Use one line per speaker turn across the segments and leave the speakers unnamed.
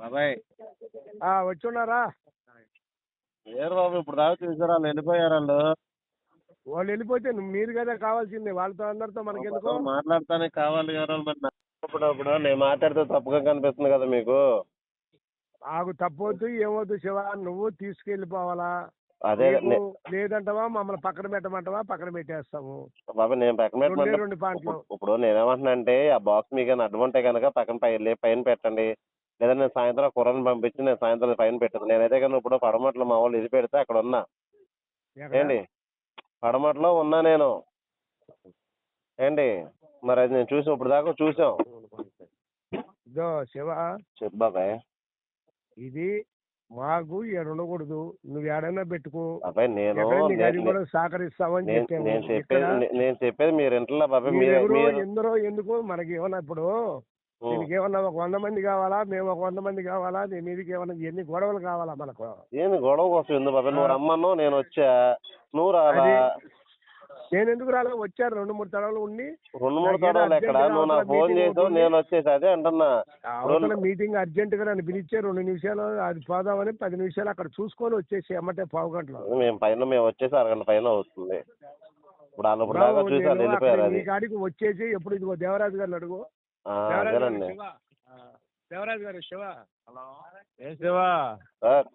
బాబాయ్.
ఆ, వచ్చున్నారా?
ఏరు బాబు ఇప్పుడు దాకా చూసారు వాళ్ళు వెళ్ళిపోయారు వాళ్ళు.
వాళ్ళు వెళ్ళిపోతే మీరు కదా కావాల్సింది వాళ్ళతో అందరితో మనకెందుకు?
మాట్లాడతానే కావాలి కదా మరి. ఇప్పుడు నేను మాట్లాడితే తప్పుగా కనిపిస్తుంది కదా మీకు.
నాకు తప్పొద్దు ఏమొద్దు శివ నువ్వు తీసుకెళ్ళిపోవాలా?
అదే
లేదంటావా మమ్మల్ని పక్కన పెట్టమంటావా పక్కన పెట్టేస్తాము?
బాబు నేను పక్కన పెట్టమంటే. ఇప్పుడు- నేనేమంటున్నా అంటే ఆ బాక్స్ మీకు అడ్డు ఉంటే కనుక పక్కన పైన పెట్టండి. లేదా నేను సాయంత్రం కుర్రని పంపించి నేను సాయంత్రం పైన పెట్టదు నేనైతే కానీ ఇప్పుడు పడమట్లో మా వాళ్ళు ఇది పెడితే అక్కడ ఉన్నా? ఏంటి? పడమట్లో ఉన్నా నేను. ఏంటి? మరి అది నేను చూసి ఇప్పుడు దాకా చూసాం.
ఇదో శివ.
చెప్పు బాబాయ్.
ఇది మాకు ఉండకూడదు నువ్వు ఏడైనా పెట్టుకో.
బాబాయ్ నేను
అది
నేను-
కూడా
చెప్పేది నేను చెప్పేది మీరు ఇంట్లో బాబాయ్ మీరు
ఎందరో ఎందుకు మనకి ఏమన్నా ఇప్పుడు. దీనికి ఏమన్నా ఒక వంద మంది కావాలా? మేము ఒక వంద మంది కావాలా? నీ మీదకి ఏమన్నా ఎన్ని గొడవలు కావాలా మనకు?
ఏంది గొడవ కోసం ఎందుకు బాబాయ్ నువ్వు రమ్మన్నావు నేను వచ్చా. నువ్వు రాలా
నేను ఎందుకు రాలే? వచ్చారు రెండు మూడు తరాలు ఉండి.
రెండు మూడు తరాలు ఎక్కడ? నువ్వు నాకు ఫోన్
మీటింగ్
చేసావు. నేను వచ్చేసి అదే అంటున్నా.
అవతల మీటింగ్ అర్జెంట్గా నన్ను పిలిచే రెండు నిమిషాలు అది పోదామని పది నిమిషాలు అక్కడ చూసుకొని వచ్చేసి ఎమ్మటే పావు గంటలో.
మేము పైన మేము వచ్చేసి అరగంట పైన అవుతుంది. ఇప్పుడు వాళ్ళు ఇప్పుడు దాకా
రావు,
చూసి వాళ్ళు
నేను
వెళ్ళిపోయారు అది.
కాడికి వచ్చేసి ఎప్పుడు ఇదిగో దేవరాజు గారిని అడుగు.
ఆ,
దేవరాజు గారు
అదేనండి.
శివ. గారు శివ.
ఏం శివా?
సార్.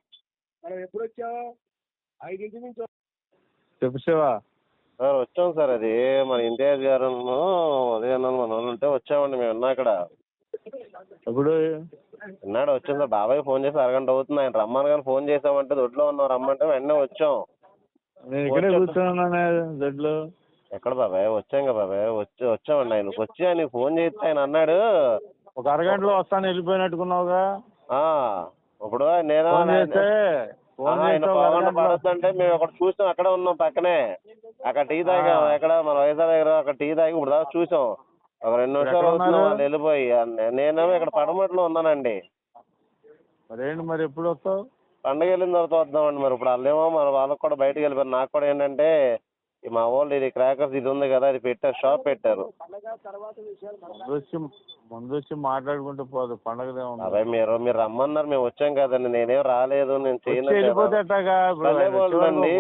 మనం ఎప్పుడు వచ్చావు ఐదింటి నుంచి
చెప్పు శివా.
సార్ వచ్చాం సార్. అది మన ఇంతియాజ్ గారు ఉదయం మన వాళ్ళు ఉంటే వచ్చామండి. మేము ఉన్నా అక్కడ.
ఇప్పుడు
విన్నాడు వచ్చాం సార్. బాబాయ్ ఫోన్ చేసి అరగంట అవుతుంది. ఆయన రమ్మని కానీ ఫోన్ చేసామంటే దొడ్లో ఉన్నాం. రమ్మంటే వెంటనే వచ్చాం.
నేను ఇక్కడే కూర్చున్నానే దొడ్లో.
ఎక్కడ బాబాయ్ వచ్చాం కదా బాబాయ్ వచ్చి వచ్చామండి ఆయనకు. వచ్చి ఆయనకి ఫోన్ చేస్తే ఆయన అన్నాడు.
ఒక అరగంటలో వస్తాను వెళ్ళిపోయినట్టుకున్నావుగా?
ఆ ఇప్పుడు నేను
ఫోన్ చేస్తే ఫోన్
ఆయన పవన్
అరగంటలో-
పడొద్దంటే మేము అక్కడ చూసాం అక్కడే ఉన్నాం పక్కనే. అక్కడ టీ తాగాం
ఆ.
ఎక్కడ మన వైజాగ్ దగ్గర అక్కడ టీ తాగి ఇప్పుడు దాకా చూసాం. ఒక రెండు నిమిషాలు
ఎక్కడ ఉన్నారు?
వాళ్ళు వెళ్ళిపోయి. నేనేమో ఇక్కడ పడమట్లో ఉన్నానండి.
మరేంటి మరి ఎప్పుడు వస్తావు?
పండగ వెళ్ళిన తర్వాత వద్దామండి మరి. ఇప్పుడు వాళ్ళేమో మన వాళ్ళకి కూడా బయటకు వెళ్ళిపోయారు. నాకు కూడా ఏంటంటే మా వాళ్ళు ఇది క్రాకర్స్ ఇది ఉంది కదా అది పెట్టారు. షాప్ పెట్టారు
ముందు వచ్చి ముందు వచ్చి మాట్లాడుకుంటూ పోదు పండగదే ఉంది.
అబ్బాయి మీరు మీరు రమ్మన్నారు మేము వచ్చాం కదండి నేనేం రాలేదు నేను
వచ్చి
చేయను
వెళ్ళిపోతే ఎట్టాగా ఇప్పుడు ఆయన
అండి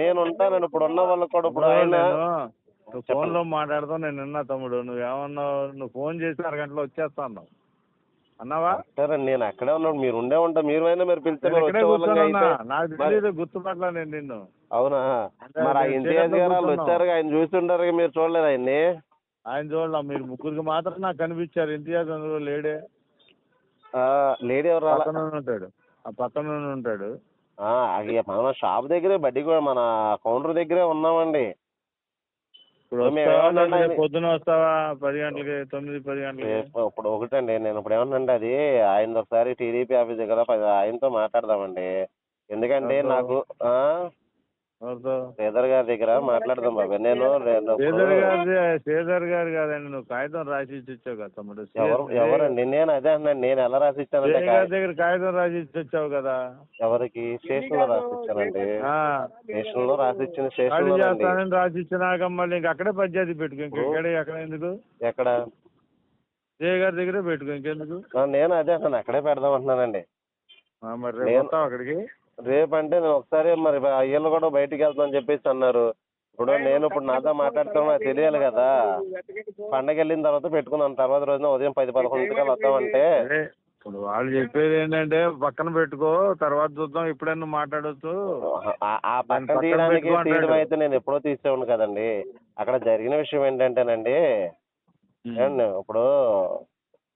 నేను ఉంటానండి ఇప్పుడు ఉన్న వాళ్ళకి కూడా ఇప్పుడు
ఇప్పుడు
ఆయన
నేను నువ్వు ఫోన్లో మాట్లాడుతావు నేను విన్నా తమ్ముడు నువ్వు ఏమన్నావు నువ్వు ఫోన్ చేసి అరగంటలో వచ్చేస్తా అన్నావు అన్నావా?
సరే నేను అక్కడే ఉన్నాడు మీరు ఉండే ఉంటా మీరు అయినా మీరు పిలిస్తే
నేను
వచ్చే వాళ్ళంగా అయితే.
నాకు తెలియదు నిన్ను.
అవునా? మరి ఆ ఇంతియాజ్ గారు వాళ్ళు. వచ్చారు ఆయన చూస్తుంటారు మీరు చూడలేదు ఆయన్ని.
ఆయన చూడాల మీరు ముగ్గురికి మాత్రం నాకు కనిపించారు. ఇంతియాజ్ అందులో లేడే.
ఆ, లేడీ ఎవరు
పక్కన ఉంటాడు. ఆ పక్కన ఉంటాడు.
మన షాప్ దగ్గరే బడ్డీ కూడా మన కౌంటర్ దగ్గరే ఉన్నామండి.
ఇప్పుడు వస్తావా
ఏమన్నా
పొద్దున వస్తావా? పది గంటలకి తొమ్మిది పది గంటలకి?
ఇప్పుడు ఒకటండి నేను ఇప్పుడు ఏమన్నాంటే అది ఆయన ఒకసారి టీడీపీ ఆఫీస్ దగ్గర ఆయనతో మాట్లాడదామండి. ఎందుకంటే? నాకు శ్రీధర్ గారి దగ్గర మాట్లాడదాం బాబాయ్ నేను
శ్రీధర్ గారి శ్రీధర్ గారు కాదండి నువ్వు కాగితం రాసి ఇచ్చి వచ్చావు కదా తమ్ముడు.
ఎవరు ఎవరండి? నేను అదే అన్నాను నేను ఎలా రాసి
గారి దగ్గర కాగితం రాసి ఇచ్చి వచ్చావు కదా.
ఎవరికి? స్టేషన్లో రాసి ఇచ్చానండి.
ఆ.
స్టేషన్లో రాసి ఇచ్చిన స్టేషన్
రాసి ఇచ్చినాక మళ్ళీ ఇంక అక్కడే పంచాయతీ పెట్టుకో ఇంక ఇక్కడే ఎక్కడ ఎందుకు?
ఎక్కడ?
జయ గారి దగ్గరే పెట్టుకో ఇంకెందుకు?
నేను అదే అన్నాను అక్కడే పెడదాం అంటున్నానండి.
మరి అక్కడికి?
రేపు అంటే నేను ఒకసారి మరి వీళ్ళు కూడా బయటికి వెళ్తామని చెప్పేసి అన్నారు. ఇప్పుడు నేను ఇప్పుడు నాతో మాట్లాడుతాను నాకు తెలియాలి కదా. పండగ వెళ్ళిన తర్వాత పెట్టుకున్నాను తర్వాత రోజున ఉదయం పది పదకొండుకి వస్తామంటే
ఇప్పుడు వాళ్ళు చెప్పేది ఏంటంటే పక్కన పెట్టుకో తర్వాత చూద్దాం ఎప్పుడైనా మాట్లాడొచ్చు
ఆ- పక్కన తీయడానికి తీయడం. అయితే నేను ఎప్పుడో తీసేవాడిని కదండి. అక్కడ జరిగిన విషయం ఏంటంటేనండి ఇప్పుడు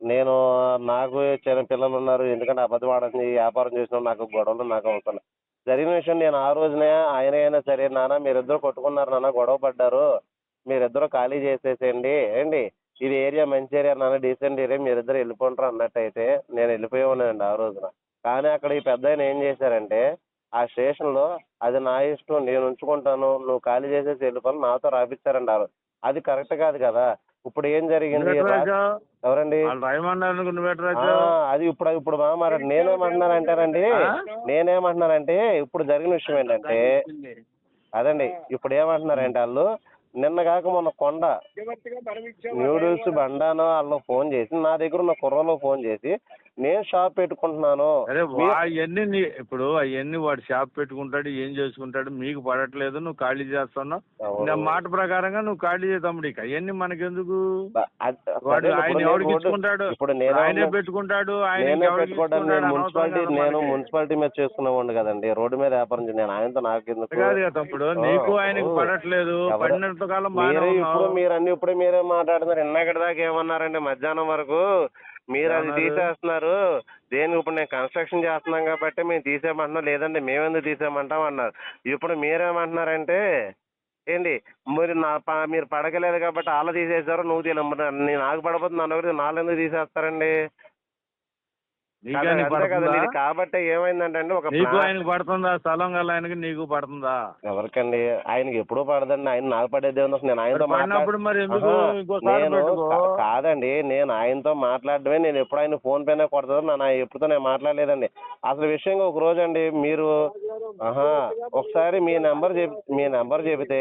నేను నాకు చిన్న పిల్లలు ఉన్నారు. ఎందుకంటే అబద్ధం ఆడని వ్యాపారం చేసిన నాకు గొడవలు నాకు అవసరం. జరిగిన విషయం నేను ఆ రోజునే ఆయన అయినా సరే నాన్న మీరిద్దరు కొట్టుకున్నారు నాన్న గొడవ పడ్డారు. మీరిద్దరు ఖాళీ చేసేసేయండి. ఏంటి? ఇది ఏరియా మంచి ఏరియా నాన్న డీసెంట్ ఏరియా మీరిద్దరు వెళ్ళిపోంటారు అన్నట్టయితే నేను వెళ్ళిపోయేవానండి ఆ రోజున. కానీ అక్కడ ఈ పెద్ద ఏం చేశారంటే ఆ స్టేషన్లో అది నా ఇష్టం నేను ఉంచుకుంటాను. నువ్వు ఖాళీ చేసేసి వెళ్ళిపోవాలి నాతో రాపిచ్చారండి ఆ రోజు. అది కరెక్ట్ కాదు కదా. ఇప్పుడు ఏం జరిగింది ఎవరండి? అది ఇప్పుడు ఇప్పుడు మా మరి నేనేమంటున్నానంటేనండి? నేనేమంటున్నానంటే ఇప్పుడు జరిగిన విషయం ఏంటంటే అదండి ఇప్పుడు ఏమంటున్నారంటే వాళ్ళు నిన్న కాక మొన్న కొండ న్యూడిల్స్ బండానో వాళ్ళు ఫోన్ చేసి నా దగ్గర ఉన్న కుర్రలో ఫోన్ చేసి నేను షాప్ పెట్టుకుంటున్నాను
అరే
మీ-
అవన్నీ ఇప్పుడు అవన్నీ వాడు షాప్ పెట్టుకుంటాడు ఏం చేసుకుంటాడు మీకు పడట్లేదు నువ్వు ఖాళీ చేస్తున్నావు. నా మాట ప్రకారంగా నువ్వు ఖాళీ చేయ తమ్ముడు ఇక అవన్నీ మనకెందుకు
అది-
వాడు ఆయన
ఇప్పుడు నేను
ఎవరికి
రోడ్డు-
ఇచ్చుకుంటాడు
ఇప్పుడు నేను
ఆయనే పెట్టుకుంటాడు ఆయన
నేనే మున్సిపాలిటీ నేను. మున్సిపాలిటీ మీద చేసుకునేవాడిని కదండి రోడ్డు మీద వ్యాపారం నేను ఆయనతో నాకు ఎందుకు
కాదు
ఆ,
నీకు ఆయనకి. పడట్లేదు పడినంత కాలం
ఇప్పుడు. మీరు అన్ని ఇప్పుడు మీరే మాట్లాడుతున్నారు ఇందాక దాకా ఏమన్నారండి మధ్యాహ్నం వరకు మీరు అది? తీసేస్తున్నారు. దేనికి ఇప్పుడు నేను కన్స్ట్రక్షన్ చేస్తున్నాం కాబట్టి మేము తీసేయమంటున్నాం. లేదండి మేమెందుకు తీసేయమంటాం అన్నారు. ఇప్పుడు మీరేమంటున్నారంటే ఏంటి మరి నా మీరు పడకలేదు కాబట్టి వాళ్ళు తీసేశారు నువ్వు మరి నేను నాకు పడబోతుంది నన్ను ఎవరు నాలుగు ఎందుకు తీసేస్తారండి?
పడుతుందా?
కాబట్టి ఏమైందంటే ఒక
నీకు ఆయనకి పడుతుందా? స్థలం గల ఆయనకి నీకు పడుతుందా?
ఎవరికండి? ఆయనకి ఎప్పుడూ పడదండి ఆయన నాకు పడేది నేను ఆయనతో
మరి ఎందుకు ఇంకోసారి
నేను కాదండి నేను ఆయనతో మాట్లాడడమే నేను ఎప్పుడు ఆయన ఫోన్ పేనే కొడతాను నా ఎప్పుడుతో నేను మాట్లాడలేదండి. అసలు విషయంగా ఒక రోజు అండి మీరు ఆహా ఒకసారి మీ నెంబర్ చెప్ మీ నెంబర్ చెబితే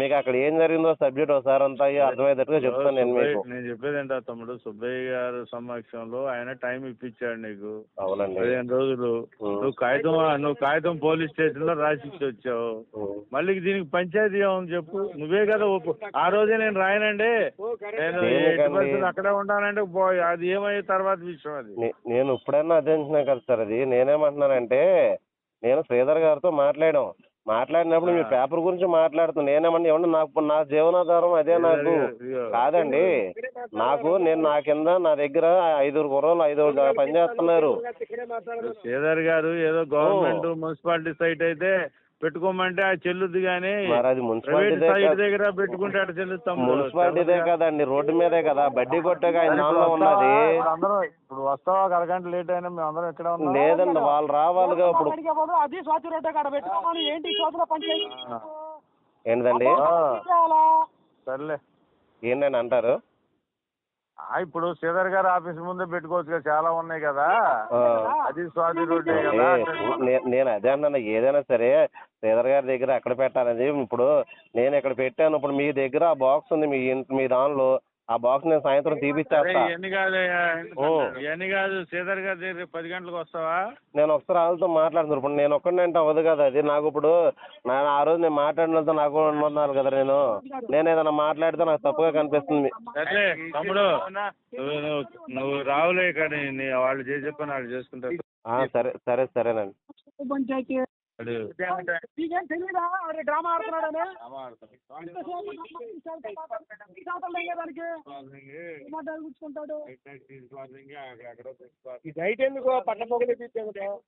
మీకు అక్కడ ఏం జరిగిందో సబ్జెక్ట్ ఒకసారి అంతా అర్థమయ్యేటట్టుగా చెప్తాను నేను మీకు.
నేను చెప్పేది ఏంటో తమ్ముడు? సుబ్బయ్య గారు సమక్షంలో ఆయన టైం ఇప్పించాడు నీకు.
అవునండి.
పదిహేను రోజులు. నువ్వు కాగితం నువ్వు కాగితం పోలీస్ స్టేషన్లో రాసి వచ్చావు. మళ్ళీ దీనికి పంచాయతీ ఏమని చెప్పు? నువ్వే కదా ఒప్పు. ఆ రోజే నేను రాయనండి. నేను? ఎట్టి పరిస్థితుల్లో అక్కడే ఉంటానంటే అది ఏమయ్యే తర్వాత విషయం అది.
నేను ఇప్పుడైనా అదే అంటున్నా కదా సార్ అది. నేనేమంటున్నానంటే నేను శ్రీధర్ గారితో మాట్లాడాం. మాట్లాడినప్పుడు మీ
ఆ.
పేపర్ గురించి మాట్లాడుతున్నా. నేనేమన్నా ఏమన్నా నాకు నా జీవనాధారం అదే నాకు. కాదండి. నాకు నేను నా కింద నా దగ్గర ఐదుగురు కుర్రోళ్ళు ఐదుగురు పని చేస్తున్నారు.
శ్రీధర్ గారు ఏదో గవర్నమెంట్ మున్సిపాలిటీ సైట్ అయితే పెట్టుకోమంటే ఆ చెల్లుద్ది కానీ ప్రైవేట్ సైట్ దగ్గర పెట్టుకుంటే అటు చెల్లుస్తాం
మున్సిపాలిటీదే కదండి రోడ్డు మీదే కదా. బడ్డీ కొట్టగా ఉన్నది.
అందరూ ఇప్పుడు వస్తావా ఒక అరగంట లేట్ అయినా మేము అందరం ఇక్కడ ఉన్నాం
లేదండి వాళ్ళు రావాలిగా ఇప్పుడు.
అది స్వాతి రోడ్డు కాడ పెట్టుకోమని ఏంటి స్వాతిలో
ఏంటండి
సర్లే.
ఏంటండి అంటారు?
ఇప్పుడు శ్రీధర్ గారు ఆఫీస్ ముందే పెట్టుకోవచ్చు కదా చాలా ఉన్నాయి కదా. అది స్వాతి రోడ్డే కదా
నేను అదే అన్నాను ఏదైనా సరే శ్రీధర్ గారి దగ్గర ఎక్కడ పెట్టాలని ఇప్పుడు నేను ఇక్కడ పెట్టాను ఇప్పుడు మీ దగ్గర ఆ బాక్స్ ఉంది మీ మీ దానిలో ఆ బాక్స్ నేను సాయంత్రం
అరే,
తీపిచ్చేస్తా.
ఇవన్నీ కాదు
ఓ.
ఇవన్నీ కాదు శ్రీధర్ గారి పది గంటలకు వస్తావా?
నేను ఒకసారి వాళ్ళతో మాట్లాడుతున్నాను ఇప్పుడు నేను ఒక్కడిని అంటే అవ్వదు కదా. అది నాకు ఇప్పుడు నేను ఆ రోజు నేను మాట్లాడినంత నాకు ఉన్నారు కదా నేను. నేను ఏదైనా మాట్లాడితే నాకు తప్పుగా కనిపిస్తుంది.
సర్లే తమ్ముడు నువ్వు నువ్వు రావులే కానీ నీ వాళ్ళు చేసే పని వాళ్ళు చేసుకుంటారు.
ఆ, సరే సరే సరేనండి.
పంచాయతీ నీకేం తెలీదా అరే డ్రామా ఆడుతున్నాడని దానికి మాట్లాడి కూర్చుకుంటాడు
ఈ నైట్ ఎందుకు పట్ల పొగలు ఎక్కించావు